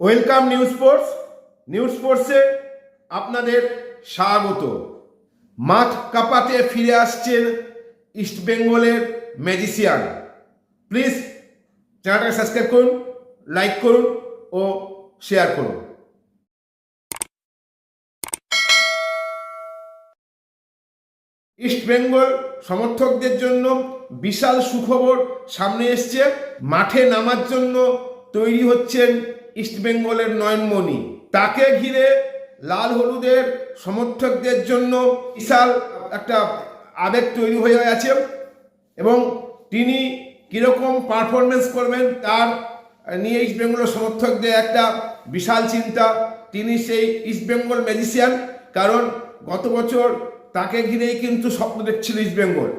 Welcome news sports. News স্পোর্টসে আপনাদের স্বাগত। মাঠ কাপাতে ফিরে আসছেন ইস্ট বেঙ্গলের ম্যাজিশিয়ান। প্লিজ চ্যানেলটাকে সাবস্ক্রাইব করুন, লাইক করুন ও শেয়ার করুন। ইস্ট বেঙ্গল সমর্থকদের জন্য বিশাল সুখবর সামনে এসছে। মাঠে নামার জন্য তৈরি হচ্ছেন ইস্ট বেঙ্গলের নয়নমণি তাকে ঘিরে লাল হলুদের সমর্থকদের জন্য বিশাল একটা আবেগ তৈরি হয়ে গেছে এবং তিনি কীরকম পারফরমেন্স করবেন তার নিয়ে ইস্ট বেঙ্গলের সমর্থকদের একটা বিশাল চিন্তা। তিনি সেই ইস্ট বেঙ্গল ম্যাজিশিয়ান কারণ গত বছর তাকে ঘিরেই কিন্তু স্বপ্ন দেখছিল ইস্ট বেঙ্গল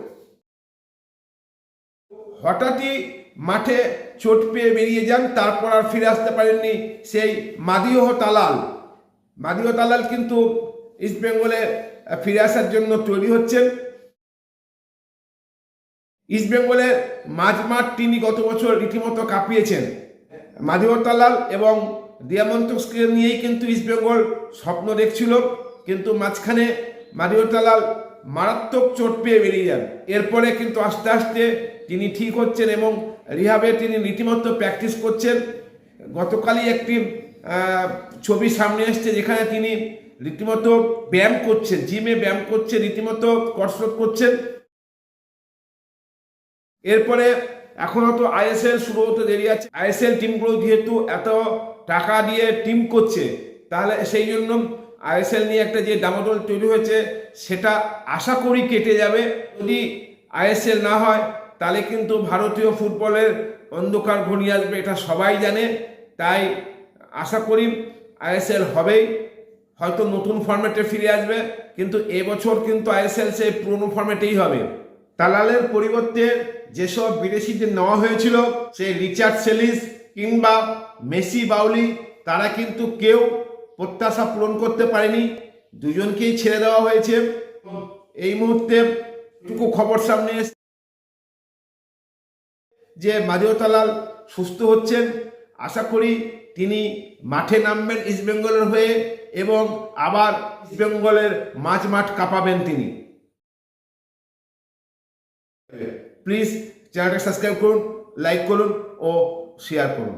হঠাৎই মাঠে চোট পেয়ে বেরিয়ে যান, তারপর আর ফিরে আসতে পারেননি সেই মাদিহ তালাল। মাদিহ তালাল কিন্তু ইস্ট বেঙ্গলে ফিরে আসার জন্য তৈরি হচ্ছেন। ইস্ট বেঙ্গলের মাঝমাঠ তিনি গত বছর রীতিমতো কাঁপিয়েছেন। মাদিহ তালাল এবং দিয়ামন্তকে নিয়েই কিন্তু ইস্ট বেঙ্গল স্বপ্ন দেখছিল। কিন্তু মাঝখানে মাদিহ তালাল মারাত্মক চোট পেয়ে বেরিয়ে যান। এরপরে কিন্তু আস্তে আস্তে তিনি ঠিক হচ্ছেন এবং রিহাবে তিনি রীতিমতো প্র্যাকটিস করছেন। গতকালই একটি ছবি সামনে এসছে যেখানে তিনি রীতিমতো ব্যায়াম করছেন, জিমে ব্যায়াম করছেন, রীতিমতো কসরত করছেন। এরপরে এখনও তো আইএসএল শুরু হতে দেরি আছে। আইএসএল টিমগুলো যেহেতু এত টাকা দিয়ে টিম করছে, তাহলে সেই জন্য আইএসএল নিয়ে একটা যে দামাদল তৈরি হয়েছে, সেটা আশা করি কেটে যাবে। যদি আইএসএল না হয় তাহলে কিন্তু ভারতীয় ফুটবলের অন্ধকার ঘনিয়ে আসবে, এটা সবাই জানে। তাই আশা করি আইএসএল হবেই, হয়তো নতুন ফরম্যাটে ফিরে আসবে, কিন্তু এবছর কিন্তু আইএসএল সেই পুরনো ফরম্যাটেই হবে। তালালের পরিবর্তে যেসব বিদেশিদের নেওয়া হয়েছিল, সেই রিচার্ড সেলিস কিংবা মেসি বাউলি, তারা কিন্তু কেউ প্রত্যাশা পূরণ করতে পারেনি। দুজনকেই ছেড়ে দেওয়া হয়েছে। এই মুহূর্তে টুকু খবর সামনে যে মারিও তালাল সুস্থ হচ্ছেন, আশা করি তিনি মাঠে নামবেন ইস্টবেঙ্গলের হয়ে এবং আবার ইস্টবেঙ্গলের মাঝ মাঠ কাঁপাবেন তিনি। প্লিজ চ্যানেলটা সাবস্ক্রাইব করুন লাইক করুন ও শেয়ার করুন।